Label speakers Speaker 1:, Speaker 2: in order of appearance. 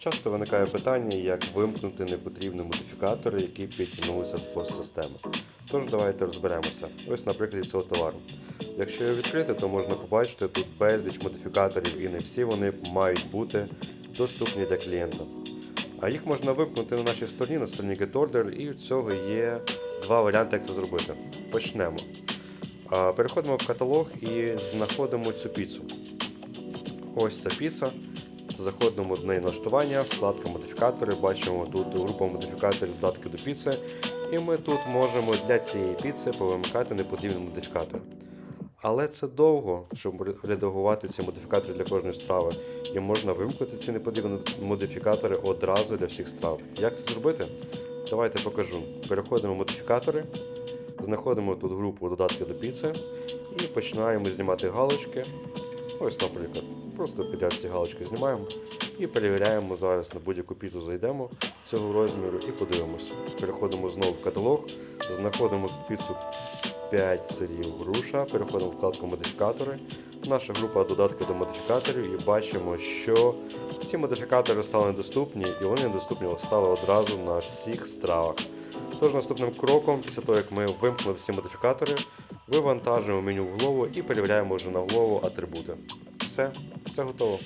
Speaker 1: Часто виникає питання, як вимкнути непотрібні модифікатори, які підтягнулися з постсистеми. Тож давайте розберемося. Ось на прикладі цього товару. Якщо його відкрити, то можна побачити тут безліч модифікаторів і не всі вони мають бути доступні для клієнта. А їх можна вимкнути на нашій стороні, на стороні GetOrder, і в цього є два варіанти, як це зробити. Почнемо. Переходимо в каталог і знаходимо цю піцу. Ось ця піца. Заходимо в неї налаштування, вкладка модифікатори, бачимо тут групу модифікаторів додатки до піци. І ми тут можемо для цієї піци повимикати непотрібні модифікатори. Але це довго, щоб редагувати ці модифікатори для кожної страви. І можна вимкнути ці непотрібні модифікатори одразу для всіх страв. Як це зробити? Давайте покажу. Переходимо в модифікатори, знаходимо тут групу додатки до піци і починаємо знімати галочки. Ось, наприклад, просто підряд ці галочки знімаємо і перевіряємо зараз на будь-яку піцу зайдемо цього розміру і подивимося. Переходимо знову в каталог, знаходимо піцу 5 сирів груша, переходимо в вкладку модифікатори. Наша група додатки до модифікаторів і бачимо, що ці модифікатори стали недоступні і вони недоступні стали одразу на всіх стравах. Тож наступним кроком, після того як ми вимкнули всі модифікатори, вивантажуємо меню в голову і перевіряємо вже на голову атрибути. Все, все готово.